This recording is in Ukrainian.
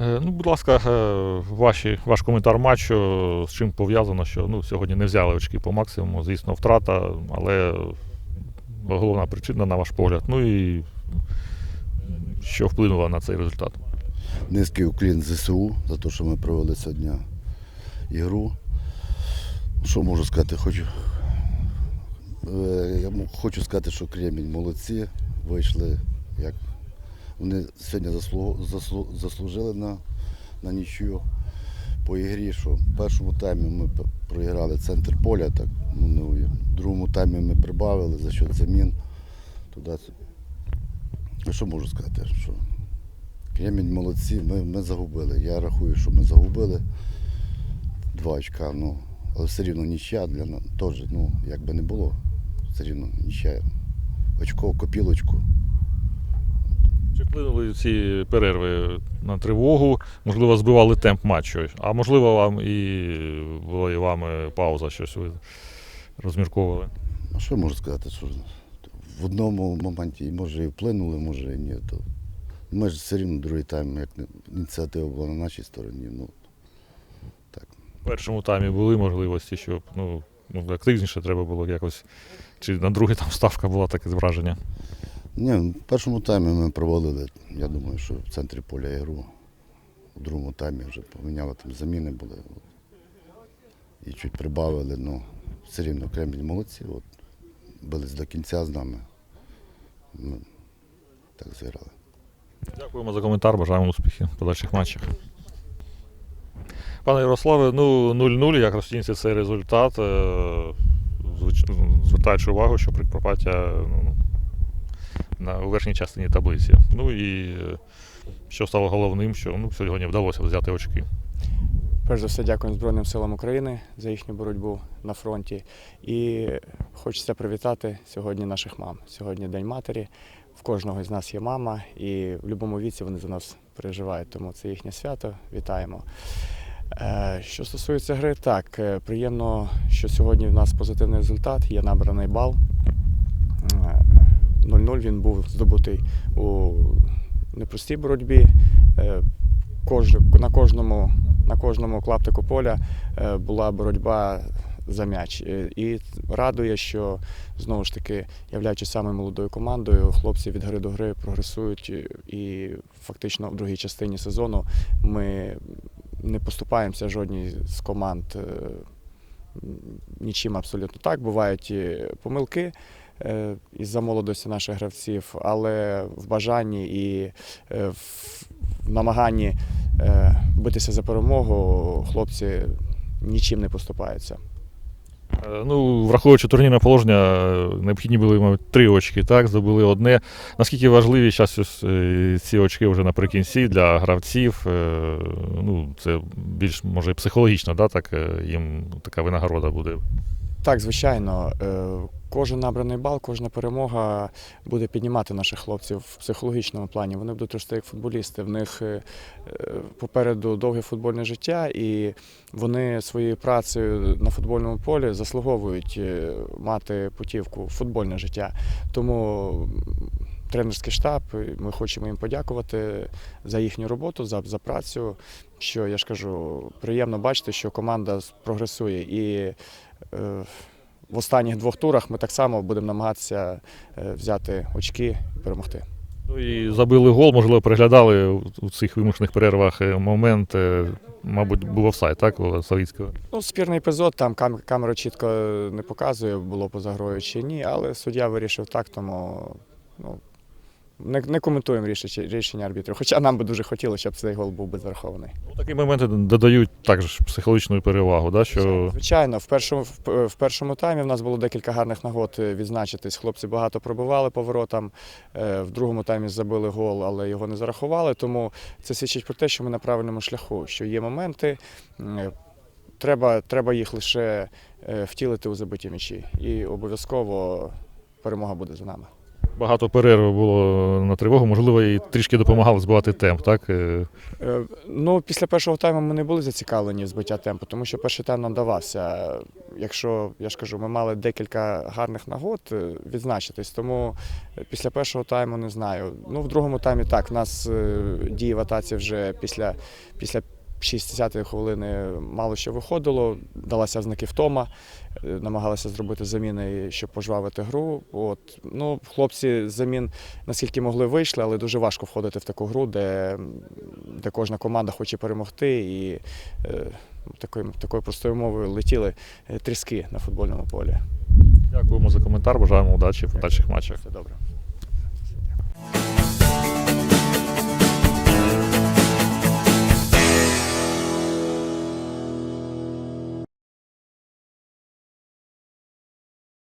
Е, Ну, будь ласка, е, ваші, ваш коментар матчу, з чим пов'язано, що ну, сьогодні не взяли очки по максимуму, звісно, втрата, але головна причина, на ваш погляд. Ну і що вплинуло на цей результат. Низький уклін ЗСУ за те, що ми провели сьогодні ігру. Що можу сказати? Хочу, Е, я хочу сказати, що Кремінь молодці. Вийшли, як вони сьогодні заслу- заслу- заслужили на, на нічю по ігрі, що в першому таймі ми проіграли центр поля, так, ну, в другому таймі ми прибавили за счет замін. Туди. Що можу сказати? Що Кремінь молодці, ми, ми загубили. Я рахую, що ми загубили два очка, ну, але все рівно нічия для нас теж, ну, як би не було, все рівно нічия. Очко, копілочку. Чи вплинули ці перерви на тривогу? Можливо, збивали темп матчу, а можливо, вам і була і вами пауза, щось ви розмірковували. А що можу сказати? Що в одному моменті може і вплинули, може і ні. То ми ж все рівно другий тайм, як ініціатива була на нашій стороні. Ну, так. В першому таймі були можливості, щоб ну, активніше треба було якось. Чи на другий там ставка була таке враження? Ні, в першому таймі ми провалили, я думаю, що в центрі поля ігру. У другому таймі вже поміняли там заміни були. І чуть прибавили, ну все рівно Кремль молодці. От, бились до кінця з нами. Ми так зіграли. Дякуємо за коментар, бажаємо успіхів в подальших матчах. Пане Ярославе, ну 0-0, як розцінюється цей результат. Е, Звертаючи увагу, що Прикарпаття ну, на верхній частині таблиці. Ну і е, що стало головним, що ну, сьогодні вдалося взяти очки. Перш за все, дякуємо Збройним силам України за їхню боротьбу на фронті. І хочеться привітати сьогодні наших мам. Сьогодні День матері. В кожного з нас є мама, і в будь-якому віці вони за нас переживають. Тому це їхнє свято. Вітаємо. Е, Що стосується гри, так, е, приємно, що сьогодні в нас позитивний результат, є набраний бал. Е, 0-0 він був здобутий у непростій боротьбі. Е, на кожному на кожному клаптику поля е, була боротьба за м'яч. Е, І радує, що знову ж таки, являючись самою молодою командою, хлопці від гри до гри прогресують. І фактично в другій частині сезону ми не поступаємося жодній з команд нічим абсолютно так. Бувають помилки. Е, Із-за молодості наших гравців, але в бажанні і е, в намаганні е, битися за перемогу хлопці нічим не поступаються. Ну, враховуючи турнірне положення, необхідні були, мабуть, три очки, так, здобули одне. Наскільки важливі зараз ці очки вже наприкінці для гравців? Ну, це більш може психологічно, да, так, їм така винагорода буде. Так, звичайно, кожен набраний бал, кожна перемога буде піднімати наших хлопців в психологічному плані. Вони будуть рости як футболісти. В них е, е, попереду довге футбольне життя, і вони своєю працею на футбольному полі заслуговують е, мати путівку в футбольне життя. Тому тренерський штаб, ми хочемо їм подякувати за їхню роботу, за, за працю. Що я ж кажу, приємно бачити, що команда прогресує і. В останніх двох турах ми так само будемо намагатися е, взяти очки і перемогти. Ну і забили гол, можливо, переглядали у- цих вимушених перервах е, момент, е, мабуть, був офсайд, так, у Савіцького? Ну, спірний епізод, там кам- камера чітко не показує, було поза грою чи ні, але суддя вирішив так, тому не, не коментуємо рішення, рішення арбітрів. Хоча нам би дуже хотілося, щоб цей гол був би зарахований. Ну, такі моменти додають також психологічну перевагу, да, що Звичайно, в першому, в, в першому таймі в нас було декілька гарних нагод е, відзначитись. Хлопці багато пробивали поворотам. е, В другому таймі забили гол, але його не зарахували. Тому це свідчить про те, що ми на правильному шляху, що є моменти. е, Треба, треба їх лише втілити у забиті м'ячі. І обов'язково перемога буде за нами. Багато перерв було на тривогу, можливо, і трішки допомагало збивати темп, так? Е, Е, Ну, після першого тайму ми не були зацікавлені в збиття темпу, тому що перший тайм нам давався. якщо я ж кажу, ми мали декілька гарних нагод е, відзначитись, тому після першого тайму не знаю. Ну, в другому таймі так, в нас дії в атаці вже після, після 60-ї хвилини мало що виходило, далася знаки втома, е, намагалися зробити заміни, щоб пожвавити гру. От. Ну, хлопці замін наскільки могли вийшли, але дуже важко входити в таку гру, де, де кожна команда хоче перемогти. І е, такою, такою простою мовою летіли е, тріски на футбольному полі. Дякуємо за коментар, бажаємо удачі в подальших матчах. Все добре.